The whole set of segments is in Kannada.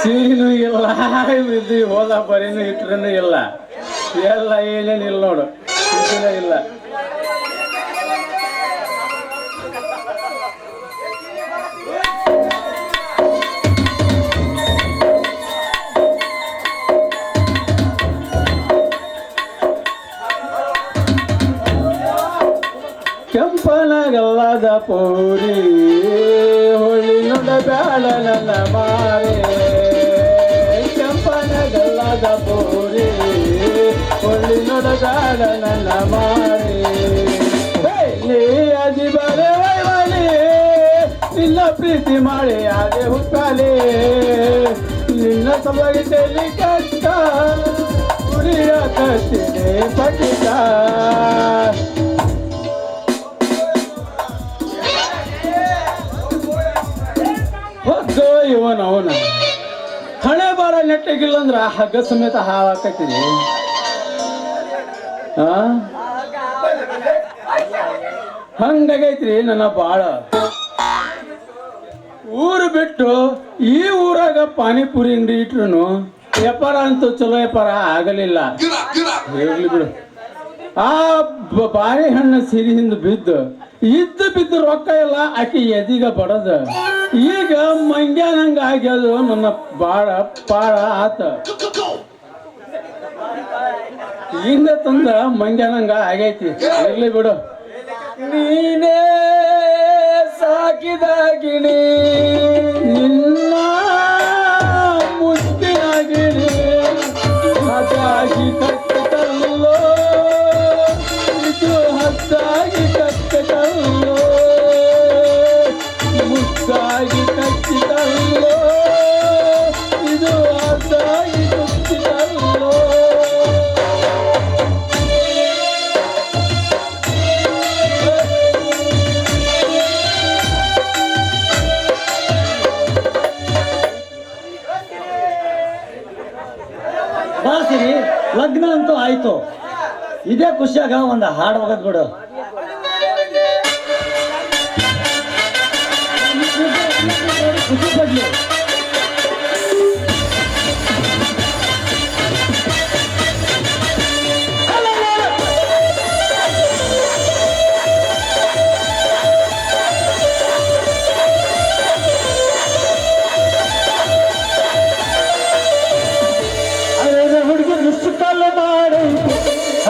ಸೀನು ಇಲ್ಲ, ಇದು ಹೋದ ಬರೀನು ಇಟ್ರೂ ಇಲ್ಲ. ಎಲ್ಲ ಏನೇನಿಲ್ಲ ನೋಡು ಇದಿಲ್ಲ ಇಲ್ಲ. ಕೆಂಪನಗಲ್ಲದ ಪೂರಿ, ಹೊಳಿ ನುಡ ಬ್ಯಾಡ ನನ್ನ ಮಾರೆ ಕೆಂಪನಗಲ್ಲದ ಪೂರಿ ಹೊಳ್ಳಿ ನುಡ ಬ್ಯಾಡ ನನ್ನ ಮಾರೆ ಹೇ, ನೀ ಅದಿ ಬರೆ ವೈವಳಿ ನಿನ್ನ ಪ್ರೀತಿ ಮಾಡಿ ಅದೇ ಹುಟ್ಟಾಲೆ ನಿನ್ನ ಸಲುವಾಗಿ ತಲೆ ಕಷ್ಟ ಉರಿಯ ಕಟ್ಟಿದೆ ಪಟ್ಟಿದ ಹೋಗೋ ಇವನ ಅವನ ಬಾರ ನೆಟ್ಟಗಿಲ್ಲ ಅಂದ್ರ ಹಗ್ಗ ಸಮೇತ ಹಾಳಾಕೈತಿರಿ ಹಂಗಾಗೈತ್ರಿ ನನ್ನ ಬಾಳ. ಊರು ಬಿಟ್ಟು ಈ ಊರಾಗ ಪಾನಿಪುರಿ ಅಂಗಡಿ ಇಟ್ರು ವ್ಯಾಪಾರ ಅಂತೂ ಚಲೋ ವ್ಯಾಪಾರ ಆಗಲಿಲ್ಲ. ಹೇಳಿ ಬಿಡು. ಆ ಬಾರಿ ಬಾಳೆಹಣ್ಣು ಸಿರಿ ಹಿಂದ ಬಿದ್ದು, ಇದ್ದು ಬಿದ್ದು ರೊಕ್ಕ ಎಲ್ಲ ಆಕೆ ಎದೀಗ ಬಡದ. ಈಗ ಮಂಗ್ಯಾನಂಗ ಆಗ್ಯದು, ನನ್ನ ಬಾಳ ಪಾಳ ಆತ. ಹಿಂದೆ ತಂದ ಮಂಗ್ಯಾನಂಗ ಆಗೈತಿ. ಇರ್ಲಿ ಬಿಡು. ನೀನೇ ಸಾಕಿದ ಗಿಣಿ. ಬಾಸಿರಿ ಲಗ್ನ ಅಂತೂ ಆಯ್ತು. ಇದೇ ಖುಷಿಯಾಗ ಒಂದು ಹಾಡು ಹೋಗೋದು ಬಿಡು.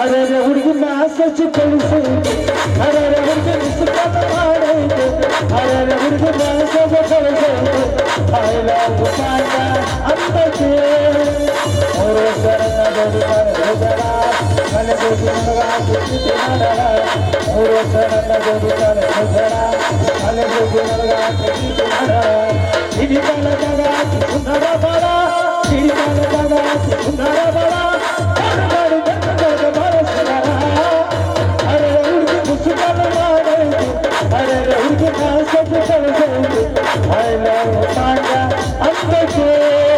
ಅರೆ ಹುಡುಗಿನ ಮ್ಯಾಸೇಜ್ ಕಳಿಸಿ. ಅರೆ ಹುಡುಗಿ ಮಿಸ್ ಕಾಲ್ ಮಾಡೈತೆ ಅರೆ ಹುಡುಗಿ ಮ್ಯಾಸೇಜ್ ಕಳಿಸೈತೆ ಐ ಲವ್ ಪಾಂಡ ಅಂದಕ್ಕೆ. ಮೂರು ಹೃದಯ ಬೇಡಿದ್ದಾರೆ ಹೋಗಣ ಮನೆಗೆ ನಿಮಗ ಕುಸಿತಿ ಮಾಡಣ ಮೂರು ಶರಣ ಬೇಡಿದ್ದಾರೆ ಹೋಗಣ ಮನೆಗೆ ನಿಮಗ ಕುಸಿತಿ ಮಾಡಣ ಇಡೀ ಕಾಲದಾಗ ಸುಂದರ I love Tanya, I'm the king.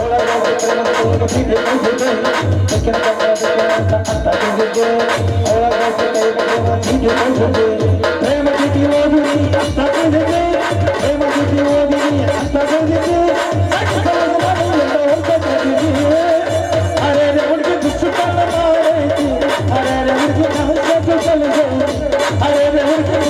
प्रेम की मोदी अस्था कर देते प्रेम की मोदी अस्था कर देते अरे रे उनके चल गए अरे रे उनके